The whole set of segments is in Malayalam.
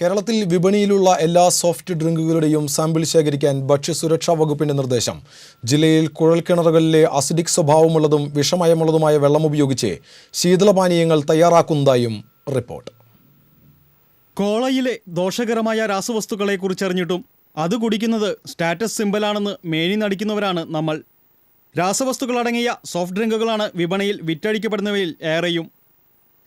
കേരളത്തിൽ വിപണിയിലുള്ള എല്ലാ സോഫ്റ്റ് ഡ്രിങ്കുകളുടെയും സാമ്പിൾ ശേഖരിക്കാൻ ഭക്ഷ്യസുരക്ഷാ വകുപ്പിന്റെ നിർദ്ദേശം. ജില്ലയിൽ കുഴൽക്കിണറുകളിലെ അസിഡിക് സ്വഭാവമുള്ളതും വിഷമയമുള്ളതുമായ വെള്ളം ഉപയോഗിച്ച് ശീതളപാനീയങ്ങൾ തയ്യാറാക്കുന്നതായും റിപ്പോർട്ട്. കോളയിലെ ദോഷകരമായ രാസവസ്തുക്കളെ കുറിച്ചറിഞ്ഞിട്ടും അത് കുടിക്കുന്നത് സ്റ്റാറ്റസ് സിമ്പലാണെന്ന് മേനി നടിക്കുന്നവരാണ് നമ്മൾ. രാസവസ്തുക്കളടങ്ങിയ സോഫ്റ്റ് ഡ്രിങ്കുകളാണ് വിപണിയിൽ വിറ്റഴിക്കപ്പെടുന്നവയിൽ ഏറെയും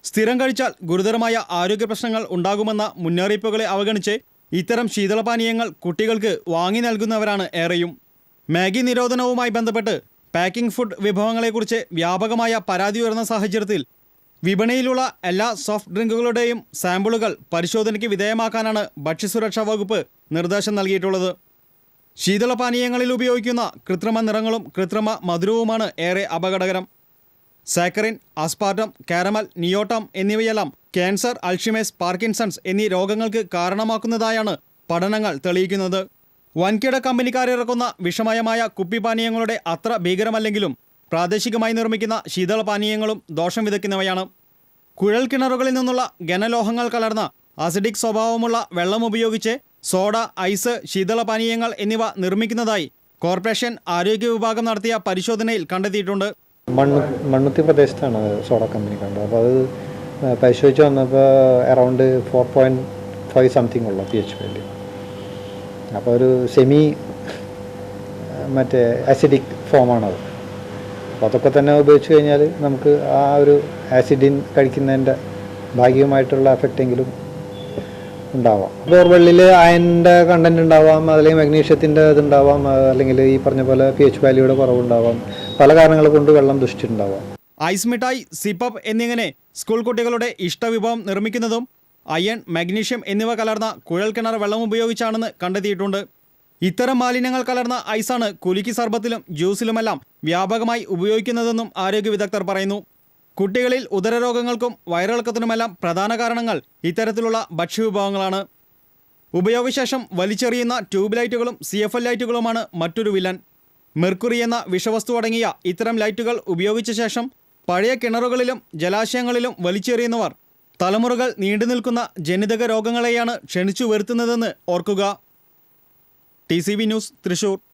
സ്ഥിരം കഴിച്ചാൽ ഗുരുതരമായ ആരോഗ്യ പ്രശ്നങ്ങൾ ഉണ്ടാകുമെന്ന മുന്നറിയിപ്പുകളെ അവഗണിച്ച് ഇത്തരം ശീതളപാനീയങ്ങൾ കുട്ടികൾക്ക് വാങ്ങി നൽകുന്നവരാണ് ഏറെയും. മാഗി നിരോധനവുമായി ബന്ധപ്പെട്ട് പാക്കിംഗ് ഫുഡ് വിഭവങ്ങളെക്കുറിച്ച് വ്യാപകമായ പരാതി ഉയർന്ന സാഹചര്യത്തിൽ വിപണിയിലുള്ള എല്ലാ സോഫ്റ്റ് ഡ്രിങ്കുകളുടെയും സാമ്പിളുകൾ പരിശോധനയ്ക്ക് വിധേയമാക്കാനാണ് ഭക്ഷ്യസുരക്ഷാ വകുപ്പ് നിർദ്ദേശം നൽകിയിട്ടുള്ളത്. ശീതളപാനീയങ്ങളിൽ ഉപയോഗിക്കുന്ന കൃത്രിമ നിറങ്ങളും കൃത്രിമ മധുരവുമാണ് ഏറെ അപകടകരം. സാക്കറിൻ ആസ്പാർട്ടം കാരമൽ നിയോട്ടം എന്നിവയെല്ലാം ക്യാൻസർ അൾഷിമേസ് പാർക്കിൻസൺസ് എന്നീ രോഗങ്ങൾക്ക് കാരണമാക്കുന്നതായാണ് പഠനങ്ങൾ തെളിയിക്കുന്നത്. വൻകിട കമ്പനിക്കാരിറക്കുന്ന വിഷമയമായ കുപ്പിപാനീയങ്ങളുടെ അത്ര ഭീകരമല്ലെങ്കിലും പ്രാദേശികമായി നിർമ്മിക്കുന്ന ശീതളപാനീയങ്ങളും ദോഷം വിതയ്ക്കുന്നവയാണ്. കുഴൽ കിണറുകളിൽ നിന്നുള്ള ഘനലോഹങ്ങൾ കലർന്ന അസിഡിക് സ്വഭാവമുള്ള വെള്ളം ഉപയോഗിച്ച് സോഡ ഐസ് ശീതളപാനീയങ്ങൾ എന്നിവ നിർമ്മിക്കുന്നതായി കോർപ്പറേഷൻ ആരോഗ്യ വിഭാഗം നടത്തിയ പരിശോധനയിൽ കണ്ടെത്തിയിട്ടുണ്ട്. മണ്ണ് മണ്ണുത്തി പ്രദേശത്താണ് സോഡ കമ്പനി കണ്ടത്. അപ്പോൾ അത് പരിശോധിച്ച് വന്നപ്പോൾ around four point five something ഉള്ള പി എച്ച് വാല്യൂ അപ്പോൾ ഒരു സെമി മറ്റേ ആസിഡിക് ഫോമാണത് അപ്പോൾ അതൊക്കെ തന്നെ ഉപയോഗിച്ച് കഴിഞ്ഞാൽ നമുക്ക് ആ ഒരു ആസിഡിൻ കഴിക്കുന്നതിന്റെ ഭാഗികമായിട്ടുള്ള എഫക്റ്റെങ്കിലും ഉണ്ടാവാം. ബോർവെള്ളിൽ അയന്റെ കണ്ടന്റ് ഉണ്ടാവാം അല്ലെങ്കിൽ മഗ്നീഷ്യത്തിന്റെ ഇതുണ്ടാവാം അല്ലെങ്കിൽ ഈ പറഞ്ഞ പോലെ പി എച്ച് വാല്യൂടെ കുറവുണ്ടാവാം. പല കാരണങ്ങൾ കൊണ്ട് വെള്ളം ദുഷിച്ചിട്ടുണ്ടാവാം. ഐസ് മിഠായി സിപ്പപ്പ് എന്നിങ്ങനെ സ്കൂൾ കുട്ടികളുടെ ഇഷ്ടവിഭവം നിർമ്മിക്കുന്നതും അയൺ മഗ്നീഷ്യം എന്നിവ കലർന്ന കുഴൽ കിണർ വെള്ളം ഉപയോഗിച്ചാണെന്ന് കണ്ടെത്തിയിട്ടുണ്ട്. ഇത്തരം മാലിന്യങ്ങൾ കലർന്ന ഐസാണ് കുലുക്കി സർബത്തിലും ജ്യൂസിലുമെല്ലാം വ്യാപകമായി ഉപയോഗിക്കുന്നതെന്നും ആരോഗ്യ വിദഗ്ധർ പറയുന്നു. കുട്ടികളിൽ ഉദരരോഗങ്ങൾക്കും വയറിളക്കത്തിനുമെല്ലാം പ്രധാന കാരണങ്ങൾ ഇത്തരത്തിലുള്ള ഭക്ഷ്യവിഭവങ്ങളാണ്. ഉപയോഗശേഷം വലിച്ചെറിയുന്ന ട്യൂബ് ലൈറ്റുകളും സി എഫ് എൽ ലൈറ്റുകളുമാണ് മറ്റൊരു വില്ലൻ. മെർക്കുറി എന്ന വിഷവസ്തു അടങ്ങിയ ഇത്തരം ലൈറ്റുകൾ ഉപയോഗിച്ച ശേഷം പഴയ കിണറുകളിലും ജലാശയങ്ങളിലും വലിച്ചെറിയുന്നവർ തലമുറകൾ നീണ്ടു നിൽക്കുന്ന ജനിതക രോഗങ്ങളെയാണ് ക്ഷണിച്ചു വരുത്തുന്നതെന്ന് ഓർക്കുക. T news Thrissur.